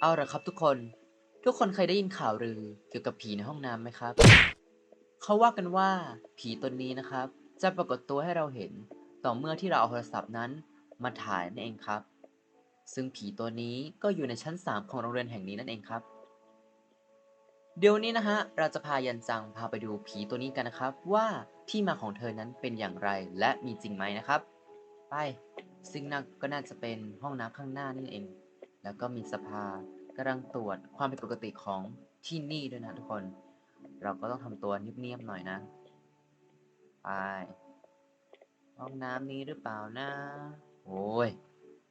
เอาละครับทุกคน ทุกคนเคยได้ยินข่าวลือเกี่ยวกับผีในห้องน้ำไหมครับ เขาว่ากันว่าผีตนนี้นะครับ จะปรากฏตัวให้เราเห็น ต่อเมื่อที่เราเอาโทรศัพท์นั้นมาถ่ายนั่นเองครับ ซึ่งผีตัวนี้ก็อยู่ในชั้น 3 ของโรงเรียนแห่งนี้นั่นเองครับ เดี๋ยวนี้นะฮะเราจะพายันจังพาไปดูผีตัวนี้กันนะครับ ว่าที่มาของเธอนั้นเป็นอย่างไรและมีจริงไหมนะครับ ไปซึ่งน่าก็น่าจะเป็นห้องน้ำข้างหน้านี่เอง แล้วก็มีสภากำลังตรวจความผิดปกติของที่นี่ด้วยนะทุกคน เราก็ต้องทำตัวเงียบๆหน่อยนะ ไป ห้องน้ำนี้หรือเปล่านะโอ้ย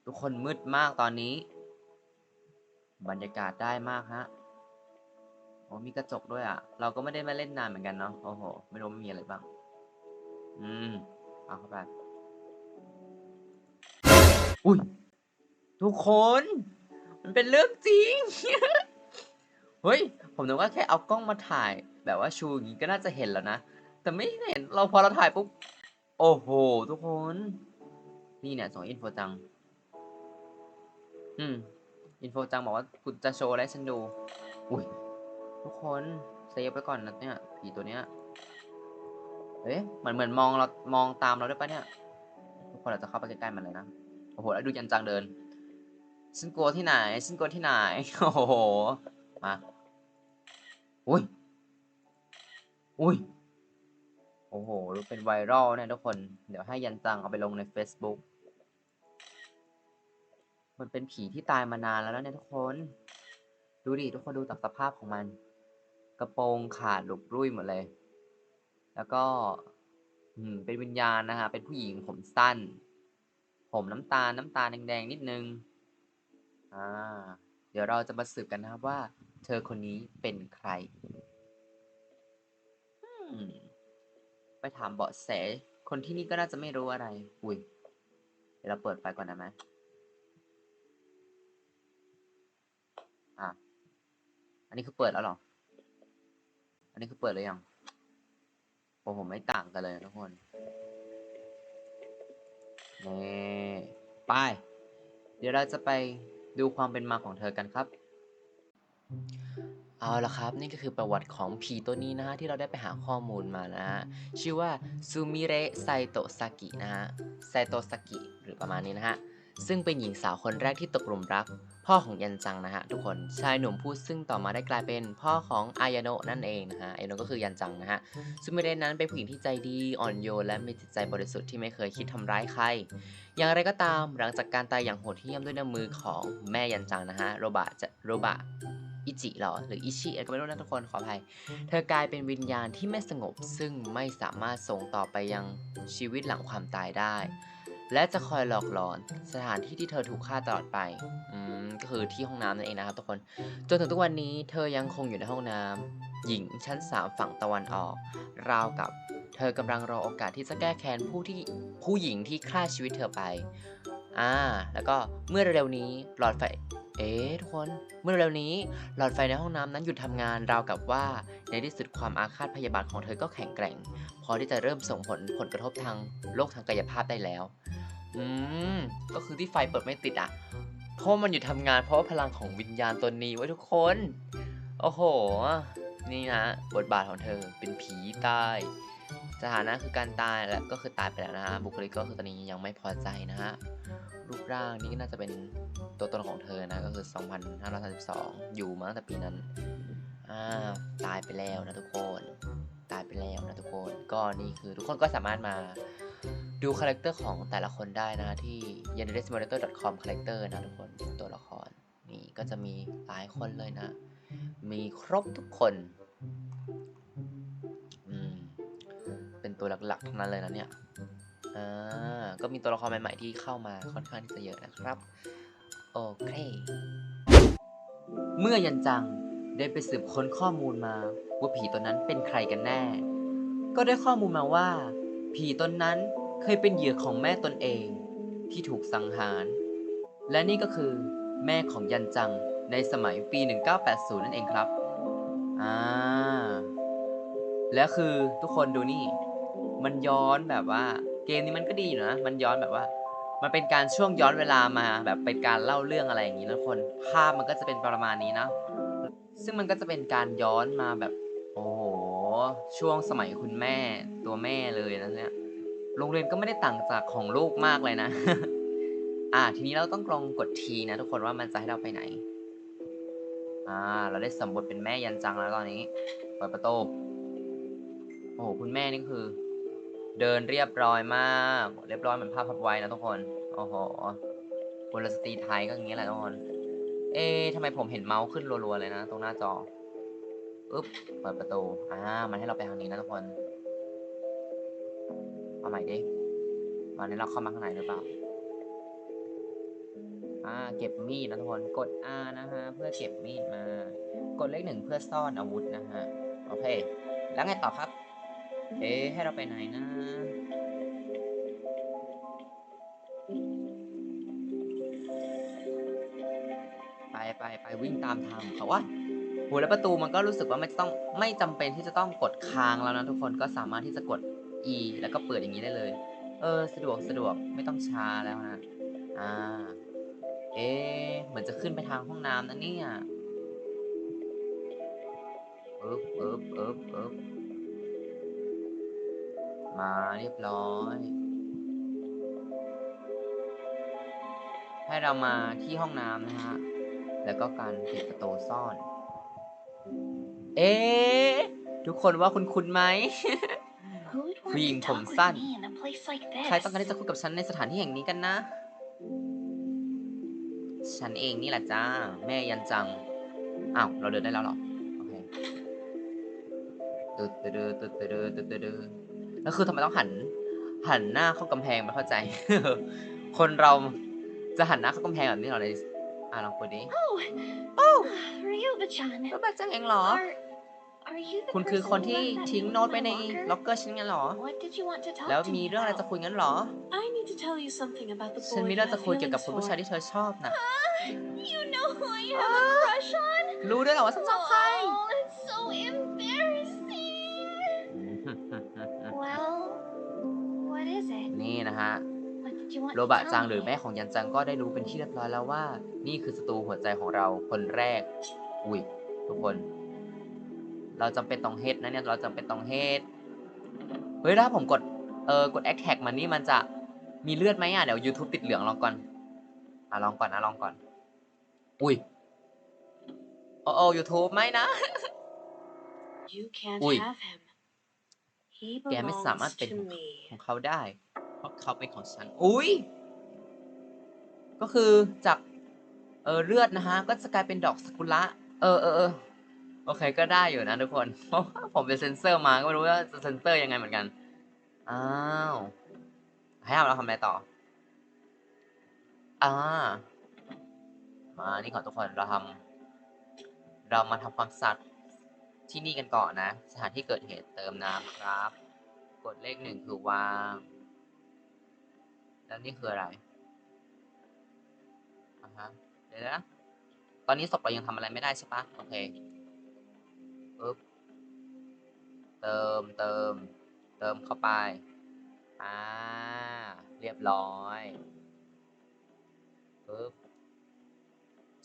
ทุกคนมืดมากตอนนี้ บรรยากาศได้มากฮะโอ้มีกระจกด้วยอะ เราก็ไม่ได้มาเล่นนานเหมือนกันเนาะ โอ้โห ไม่รู้มันมีอะไรบ้าง อืม เอาเข้าไป อุ้ย ทุกคน มันเป็นเรื่องจริง เฮ้ย ผมนึกว่าแค่เอากล้องมาถ่าย แบบว่าชูอย่างนี้ก็น่าจะเห็นแล้วนะ แต่ไม่เห็น เราพอเราถ่ายปุ๊บ โอ้โห ทุกคน นี่เนี่ยส่งอินโฟจัง อืม อินโฟจังบอกว่าคุณจะโชว์อะไรฉันดู อุ้ย ทุกคนเซฟไปก่อนนะเนี่ยผีตัวเนี้ยเอ๊ะเหมือนเหมือนมองเรา มองตามเราด้วยปะเนี่ย ทุกคนเราจะเข้าไปใกล้ๆมันเลยนะ โอ้โห แล้วดูยันจังเดิน ฉันกลัวที่ไหนฉันกลัวที่ไหน โอ้โห มา อุ้ย อุ้ย โอ้โห เป็นไวรัลเนี่ยทุกคน เดี๋ยวให้ยันจังเอาไปลงใน Facebook มันเป็นผีที่ตายมานานแล้วนะเนี่ยทุกคน ดูดิทุกคนดูจากสภาพของมัน กระโปรงขาดหลุดรุ่ยหมดเลย แล้วก็ อืม เป็นวิญญาณนะฮะ เป็นผู้หญิงผมสั้น ผมน้ำตาลน้ำตาลแดงๆนิดนึง อ่า เดี๋ยวเราจะมาสืบกันนะครับว่า เธอคนนี้เป็นใครอไปถามเบาะแส คนที่นี่ก็น่าจะไม่รู้อะไร อุ้ย เดี๋ยวเราเปิดไฟก่อนนะไหมอะ อันนี้คือเปิดแล้วหรอ อันนี้คือเปิดเลยยังโอ้ผมไม่ต่างกันเลยทุกคน นี่ ไป เดี๋ยวเราจะไป ดูความเป็นมาของเธอกันครับ เอาละครับ นี่ก็คือประวัติของผีตัวนี้นะฮะที่เราได้ไปหาข้อมูลมานะฮะชื่อว่าซูมิเระไซโตะซากินะฮะไซโตะซากิหรือประมาณนี้นะฮะ ซึ่งเป็นหญิงสาวคนแรกที่ตกหลุมรัก พ่อของยันจังนะฮะทุกคนชายหนุ่มผู้ซึ่งต่อมาได้กลายเป็นพ่อของอายาโนะนั่นเองนะฮะอายาโนะก็คือยันจังนะฮะซูมิเระนั้นเป็นผู้หญิงที่ใจดีอ่อนโยนและมีจิตใจบริสุทธิ์ที่ไม่เคยคิดทำร้ายใคร อย่างไรก็ตามหลังจากการตายอย่างโหดเหี้ยมด้วยน้ำมือของแม่ยันจังนะฮะโรบะจะโรบะอิจิหรอหรืออิชิอะไรก็ไม่รู้นะทุกคนขออภัย เธอกลายเป็นวิญญาณที่ไม่สงบซึ่งไม่สามารถส่งต่อไปยังชีวิตหลังความตายได้ และจะคอยหลอกหลอนสถานที่ที่เธอถูกฆ่าตลอดไป อืมก็คือที่ห้องน้ำนั่นเองนะครับทุกคน จนถึงทุกวันนี้เธอยังคงอยู่ในห้องน้ำหญิงชั้นสามฝั่งตะวันออก ราวกับเธอกำลังรอโอกาสที่จะแก้แค้นผู้ที่ผู้หญิงที่ฆ่าชีวิตเธอไป อ่า แล้วก็เมื่อเร็วๆนี้หลอดไฟ เอ๊ะทุกคน เมื่อเร็วๆนี้หลอดไฟในห้องน้ำนั้นหยุดทำงานราวกับว่าในที่สุดความอาฆาตพยาบาทของเธอก็แข็งแกร่ง พอที่จะเริ่มส่งผลผลกระทบทางโลกทางกายภาพได้แล้ว อืม ก็คือที่ไฟเปิดไม่ติดอะ เพราะมันหยุดทำงานเพราะพลังของวิญญาณตัวนี้ไว้ทุกคน โอ้โห นี่นะบทบาทของเธอเป็นผีตาย สถานะคือการตายและก็คือตายไปแล้วนะฮะ บุคลิกก็คือตอนนี้ยังไม่พอใจนะฮะ รูปร่างนี่ก็น่าจะเป็นตัวตนของเธอนะ ก็คือ 2532 อยู่มาตั้งแต่ปีนั้น อ่า ตายไปแล้วนะทุกคน ตายไปแล้วนะทุกคน ก็นี่คือทุกคนก็สามารถมา ดูคาแรคเตอร์ของแต่ละคนได้นะที่ y a n d e s m o n i t o r c o m คาแรคเตอร์นะทุกคนตัวละคร นี่ก็จะมีหลายคนเลยนะ มีครบทุกคนอืมเป็นตัวหลักๆทั้งนั้นเลยนะเนี่ยอ่าก็มีตัวละครใหม่ๆที่เข้ามาค่อนข้างที่จะเยอะนะครับ โอเค เมื่อยันจังได้ไปสืบค้นข้อมูลมาว่าผีตนนั้นเป็นใครกันแน่ ก็ได้ข้อมูลมาว่า ผีตนนั้น เคยเป็นเหยื่อของแม่ตนเองที่ถูกสังหาร และนี่ก็คือแม่ของยันจังในสมัยปี 1980 นั่นเองครับอ่าและคือทุกคนดูนี่ มันย้อนแบบว่า เกมนี้มันก็ดีอยู่นะ มันย้อนแบบว่า มันเป็นการช่วงย้อนเวลามาแบบเป็นการเล่าเรื่องอะไรอย่างนี้นะคน ภาพมันก็จะเป็นประมาณนี้นะ ซึ่งมันก็จะเป็นการย้อนมาแบบ โอ้โห ช่วงสมัยคุณแม่ตัวแม่เลยนะเนี่ย โรงเรียนก็ไม่ได้ต่างจากของลูกมากเลยนะ อ่า ทีนี้เราต้องลองกดทีนะทุกคนว่ามันจะให้เราไปไหน อ่า เราได้สมบทเป็นแม่ยันจังแล้วตอนนี้ เปิดประตู โอ้โห คุณแม่นี่คือ เดินเรียบร้อยมาก เรียบร้อยเหมือนภาพพับไว้นะทุกคน โอ้โหกุลสตรีไทยก็อย่างนี้แหละทุกคน เอ๊ะทำไมผมเห็นเมาส์ขึ้นรัวๆเลยนะ ตรงหน้าจอ อึ๊บ เปิดประตู อ่า มันให้เราไปทางนี้นะทุกคน หม่ดิมานี้เราเข้ามาข้างในหรือเปล่า อ่า เก็บมีดนะทุกคน กด R นะฮะ เพื่อเก็บมีดมา กดเลขหนึ่งเพื่อซ่อนอาวุธนะฮะ โอเค แล้วไงต่อครับ เอ๊ให้เราไปไหนนะ ไปไปไปวิ่งตามทางเขาว่าโหแล้วประตูมันก็รู้สึกว่าไม่ต้องไม่จำเป็นที่จะต้องกดค้างแล้วนะทุกคนก็สามารถที่จะกด E แล้วก็เปิดอย่างนี้ได้เลย เออ สะดวกสะดวกไม่ต้องช้าแล้วนะ อ่า เอ๊ะเหมือนจะขึ้นไปทางห้องน้ำนะเนี่ยอึ๊บอึ๊บอึ๊บอึ๊บมาเรียบร้อย ให้เรามาที่ห้องน้ำนะฮะ แล้วก็การปิดประตูซ่อน เอ๊ะทุกคนว่าคุณคุณไหม ผู้หญิง to ผม talk สั้น with me in a place like this? ใครต้องการที่จะคุยกับฉันในสถานที่แห่งนี้กันนะ ฉันเองนี่แหละจ้า แม่ยันจัง อ้าว เราเดินได้แล้วเหรอ โอเคตึ๊ดตึ๊ดตึ๊ดตึ๊ดตึ๊ดตึ๊ดตึ๊ดแล้วคือทำไมต้องหัน หันหน้าเข้ากำแพงไม่เข้าใจ คนเราจะหันหน้าเข้ากำแพงแบบนี้เหรอเลยอะลองคุยดิ Oh, oh, Ryuba-chan. แล้วบ้าจังเองเหรอ คุณคือ person คน who ที่ left that ทิ้ง note โน้ต in ไว้ my ใน locker? ล็อกเกอร์ฉันงั้นเหรอ What did you want to talk แล้ว to มี me เรื่องอะไร about? จะคุยงั้นเหรอ I need to tell you something about the ฉัน boy มี you เรื่องจะ have คุยเกี่ยวกับ feelings คุณผู้ชาย for. ที่เธอชอบนะ You know who I have a crush on? รู้ด้วยเหรอว่าฉันชอบใคร Oh, it's so embarrassing. Well, what is it? นี่นะฮะ What did you want โร to บะ tell จังหรือ me? แม่ของยันจังก็ได้รู้เป็นที่เรียบร้อยแล้วว่า นี่คือศัตรูหัวใจของเราคนแรก อุ้ยทุกคน เราจำเป็นต้องเฮดนะเนี่ยเราจำเป็นต้องเฮดเฮ้ยถ้าผมกดเออกดแอคแท็กมันนี่มันจะมีเลือดไหมอะเดี๋ยว YouTube ติดเหลืองลองก่อนอะลองก่อนนะลองก่อน อุ้ยโอ้โอ้ YouTube ไม่นะ You can't Ui. have him. He แกไม่สามารถ belongs เป็น to ของ me. ของเขาได้ เพราะเขาเป็นของฉัน อุ้ยก็คือจากเออเลือดนะฮะ ก็จะกลายเป็นดอกซากุระ เออเออเออ โอเคก็ได้อยู่นะทุกคน เพราะว่าผมเป็นเซนเซอร์มาก็ไม่รู้ว่าจะเซนเซอร์ยังไงเหมือนกัน อ้าว ให้เราทำอะไรต่อ อ่า มานี่ก่อนทุกคนเราทำเรามาทำความสะอาดที่นี่กันก่อนนะ สถานที่เกิดเหตุเติมน้ำครับ กดเลขหนึ่งคือวาง แล้วนี่คืออะไรอ่าฮะเดี๋ยวนะ ตอนนี้ศพเรายังทำอะไรไม่ได้ใช่ปะโอเค ปึ๊บเติมเติม เติมเข้าไป อ่า เรียบร้อยปึ๊บ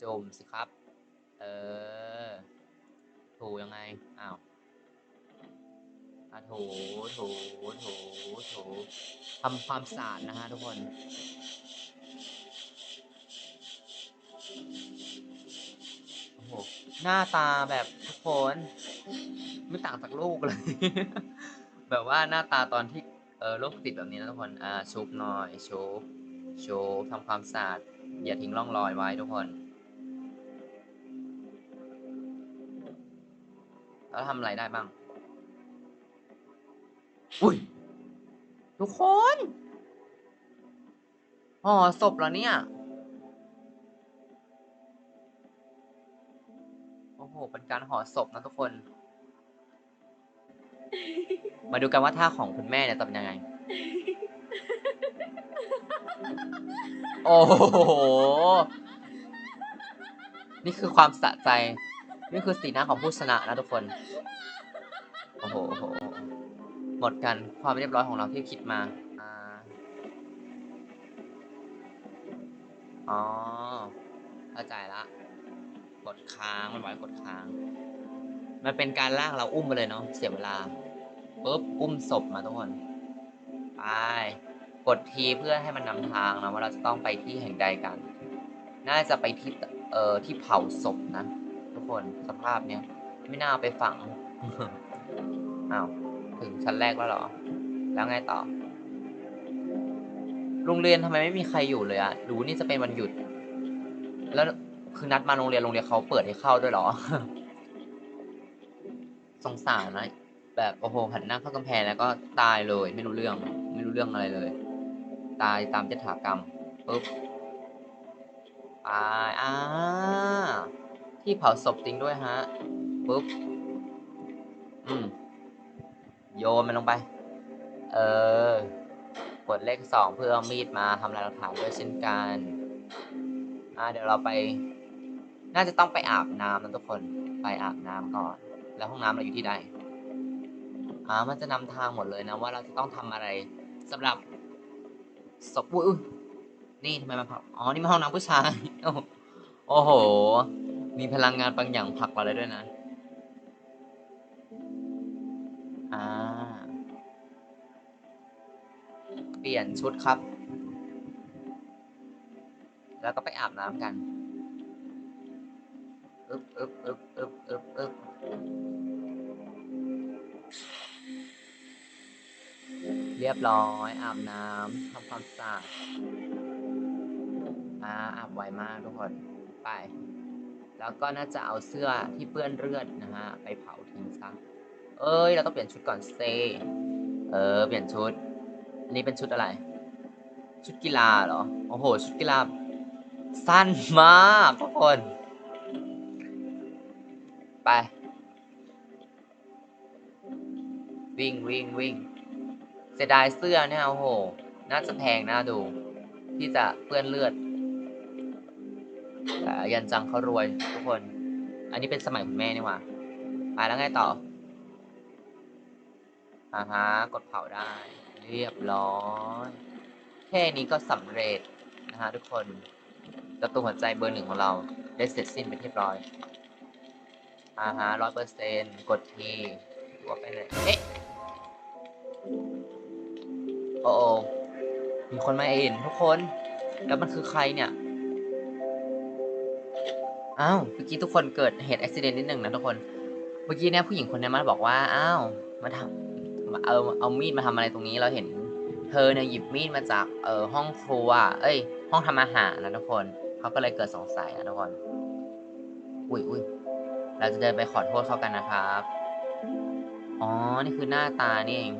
จุ่มสิครับ เออ ถูยังไง อ้าวอะถู ถู ถู ถู ทำความสะอาดนะฮะทุกคน หน้าตาแบบทุกคนไม่ต่างจากลูกเลย แบบว่าหน้าตาตอนที่เออโรคติดแบบนี้นะทุกคนอ่าชุบหน่อยชุบชุบทำความสะอาดอย่าทิ้งร่องรอยไว้ทุกคนแล้วทำอะไรได้บ้าง อุ้ย ทุกคนห่อศพแล้วเนี่ย หเป็นการห่อศพนะทุกคน มาดูกันว่าท่าของคุณแม่เนี่ยจะเป็นยังไง โอ้โห นี่คือความสะใจ นี่คือสีหน้าของผู้ชนะนะทุกคน โอ้โห หมดกันความเรียบร้อยของเราที่คิดมาอ๋อเข้าใจ กดค้างมันไว้กดค้าง มันเป็นการลากเราอุ้มไปเลยเนาะเสียเวลาปุ๊บอุ้มศพมาทุกคนไปกดทีเพื่อให้มันนำทางนะว่าเราจะต้องไปที่แห่งใดกัน น่าจะไปที่เอ่อที่เผาศพนะทุกคนสภาพเนี้ยไม่น่าเอาไปฝังอ้าวถึงชั้นแรกแล้วเหรอ แล้วไงต่อ โรงเรียนทำไมไม่มีใครอยู่เลยอะหรือนี่จะเป็นวันหยุด แล้ว คือนัดมาโรงเรียนโรงเรียนเขาเปิดให้เข้าด้วยเหรอ สงสารนะ แบบโอ้โหหันหน้าเข้ากำแพงแล้วก็ตายเลย ไม่รู้เรื่อง ไม่รู้เรื่องอะไรเลย ตายตามยถากรรมปุ๊บตายอ่าที่เผาศพจริงด้วยฮะปุ๊บอืมโยนมันลงไป เออกดเลขสองเพื่อเอามีดมาทำลายหลักฐานด้วยเช่นกัน อ่าเดี๋ยวเราไป น่าจะต้องไปอาบน้ำนะทุกคน ไปอาบน้ำก่อน แล้วห้องน้ำเราอยู่ที่ใดอ่ามันจะนำทางหมดเลยนะว่าเราจะต้องทำอะไรสำหรับศพอุ้ยนี่ทำไมมาผัก อ๋อ นี่มันห้องน้ำผู้ชาย โอ้โห มีพลังงานบางอย่างผลักเราเลยด้วยนะ อ่า เปลี่ยนชุดครับ แล้วก็ไปอาบน้ำกัน อึบอึบอึบอึบอึบอึบเรียบร้อยอาบน้ำทำความสะอาดอ่าอาบไวมากทุกคนไป แล้วก็น่าจะเอาเสื้อที่เปื้อนเลือดนะฮะไปเผาทิ้งซะเอ้ยเราต้องเปลี่ยนชุดก่อนเซเออเปลี่ยนชุด อันนี้เป็นชุดอะไร ชุดกีฬาเหรอ โอ้โห ชุดกีฬาสั้นมากทุกคน ไป วิ่งวิ่งวิ่งเสียดายเสื้อเนี่ยโอ้โห น่าจะแพงน่าดู ที่จะเปื้อนเลือดแต่ยันจังเขารวยทุกคน อันนี้เป็นสมัยคุณแม่นี่หว่า ไปแล้วไงต่ออ่าฮะกดเผาได้ เรียบร้อยแค่นี้ก็สำเร็จนะฮะทุกคน แล้วตัวหัวใจเบอร์หนึ่งของเราได้เสร็จสิ้นไปเรียบร้อย อ่าฮะร้อยเปอร์เซ็นต์กดทีตัวไปเลย เอ๊ะ โอ้โอมีคนมาเอ็นทุกคน แล้วมันคือใครเนี่ย อ้าว เมื่อกี้ทุกคนเกิดเหตุอุบิเหตุนิดหนึ่งนะทุกคน เมื่อกี้เนี่ยผู้หญิงคนนี้มาบอกว่า อ้าว มาทำมาเอาเอามีดมาทำอะไรตรงนี้ เราเห็น เธอเนี่ยหยิบมีดมาจาก เอ่อห้องครัว เอ้ย ห้องทำอาหารนะทุกคน เขาก็เลยเกิดสงสัยนะทุกคน อุ้ยอุ้ย เราจะเดินไปขอโทษเขากันนะครับ อ๋อ นี่คือหน้าตานี่เอง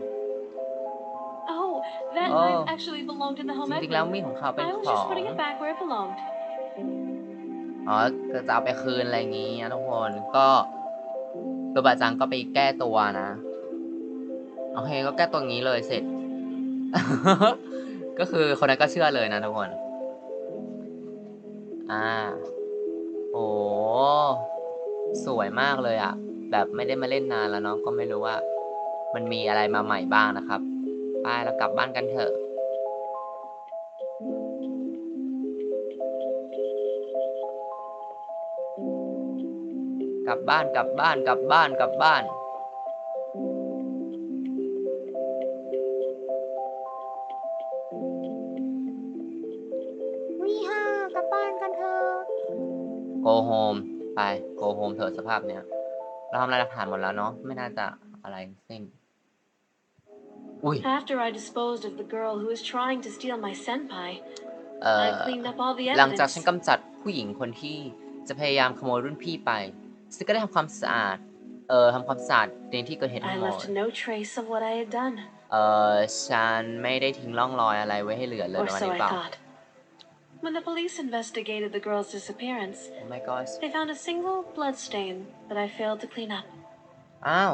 Oh, that Oh. knife actually belonged in the จ home ริ ec งๆ แล้ว room. มีดของเขาเป็น I ข was อ just ง putting it back where it belonged. อ๋อก็จะเอาไปคืนอะไรอย่างงี้นะทุกคนก็ตัวบาจังก็ไปแก้ตัวนะโอเคก็แก้ตัวงี้เลยเสร็จ ก็คือคนนั้นก็เชื่อเลยนะทุกคน อ่า โอ้ สวยมากเลยอะ่ะ แบบไม่ได้มาเล่นนานแล้วเนาะก็ไม่รู้ว่า มันมีอะไรมาใหม่บ้างนะครับไปเรากลับบ้านกันเถอะกลับบ้านกลับบ้านกลับบ้านกลับบ้าน วีฮ่ากลับบ้านกันเถอะโกโฮม ไปโกโฮมเถอะสภาพเนี้ย เราทำลายหลักฐานหมดแล้วเนาะไม่น่าจะอะไรทั้งสิ้นอุ้ย After I disposed of the girl who was trying to steal my senpai, เอ่อ I cleaned up all the หลังจาก evidence. ฉันกำจัดผู้หญิงคนที่จะพยายามขโมยรุ่นพี่ไปฉันก็ได้ทำความสะอาด เอ่อทำความสะอาดในที่เกิดเหตุทั้ I งหมด left no trace of what I had done, เอ่อฉันไม่ได้ทิ้งร่องรอยอะไรไว้ให้เหลือเลย or ในวัน so นี้ I เปล่า thought. When the police investigated the girl's disappearance, Oh my gosh they found a single blood stain that I failed to clean up. อ้าว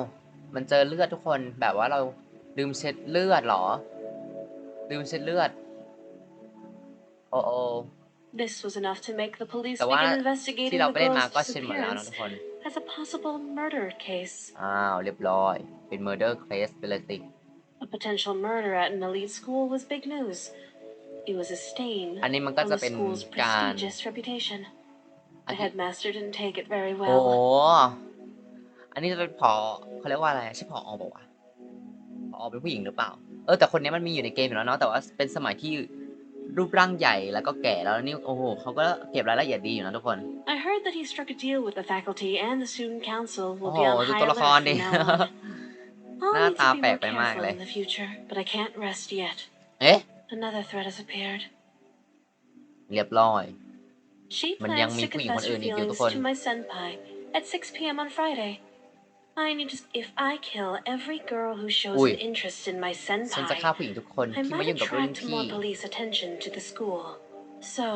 มันเจอเลือดทุกคน แบบว่าเราลืมเช็ดเลือดเหรอ ลืมเช็ดเลือด โอ้โอ This was enough to make the police แต่ว่า begin ที่ investigating เรา the ไปเล่นมา girl's ก็เช็ดหมดแล้วนะ disappearance ทุกคน as a possible murder case. อ้าว เรียบร้อย เป็น murder case ไปเลยสิ A potential murder at an elite school was big news. อันนี้มันก็ on จะ the เป็น school's การ prestigious reputation. อัน The นี้ headmaster didn't take it very โอ้ well. อันนี้จะเป็นพอเขาเรียกว่าอะไรใช่พออบอกว่าวะพอเป็นผู้หญิงหรือเปล่า เออแต่คนนี้มันมีอยู่ในเกมอยู่แล้วเนาะแต่ว่าเป็นสมัยที่รูปร่างใหญ่แล้วก็แก่แล้วนี่โอ้โหเขาก็เก็บรายละเอียดดีอยู่นะทุกคน I heard that he struck a deal with the faculty and the student council will be โอ้ on โหดู high ตัว alert ละคร from ดิ now on. I'll หน้า need ตา to be แปลก more ไปมาก careful เลย in the future, but I can't rest yet. เอ๊ะ Another threat has appeared. เรียบร้อย She มันยัง plans มี to ผู้หญิงคน confess อื่ her นอีกอยู่ทุก feelings คน to my senpai at 6 p.m. on Friday. I need to. If I kill every girl who shows Ui. an interest in my ฉันจะฆ่า senpai, ผู้หญิงทุกคน I ที่ไม่ might ยุ่งกับรุ่น attract พี่ more police attention to the school. So,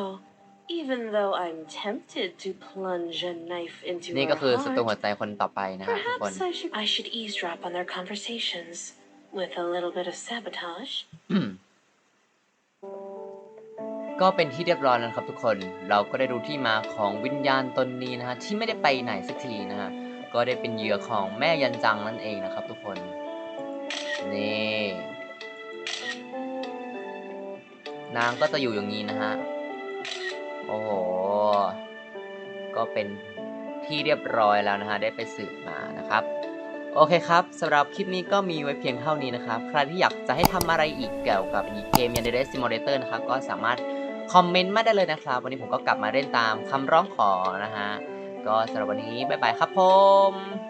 even though I'm tempted to plunge a knife into นี่ her ก็คือศัตรูหัว heart, ใจคนต่อไปนะฮะทุกคน perhaps I should I should eavesdrop on their conversations with a little bit of sabotage. ก็เป็นที่เรียบร้อยแล้วครับทุกคน เราก็ได้รู้ที่มาของวิญญาณตนนี้นะฮะที่ไม่ได้ไปไหนสักทีนะฮะก็ได้เป็นเหยื่อของแม่ยันจังนั่นเองนะครับ ทุกคนนี่นางก็จะอยู่อย่างนี้นะฮะโอ้โหก็เป็นที่เรียบร้อยแล้วนะฮะได้ไปสืบมานะครับโอเคครับสำหรับคลิปนี้ก็มีไว้เพียงเท่านี้นะครับ ใครที่อยากจะให้ทำอะไรอีกเกี่ยวกับเกม Yandere Simulator นะครับก็สามารถ คอมเมนต์มาได้เลยนะครับ วันนี้ผมก็กลับมาเล่นตามคำร้องขอนะฮะ ก็สำหรับวันนี้ บ๊ายบายครับผม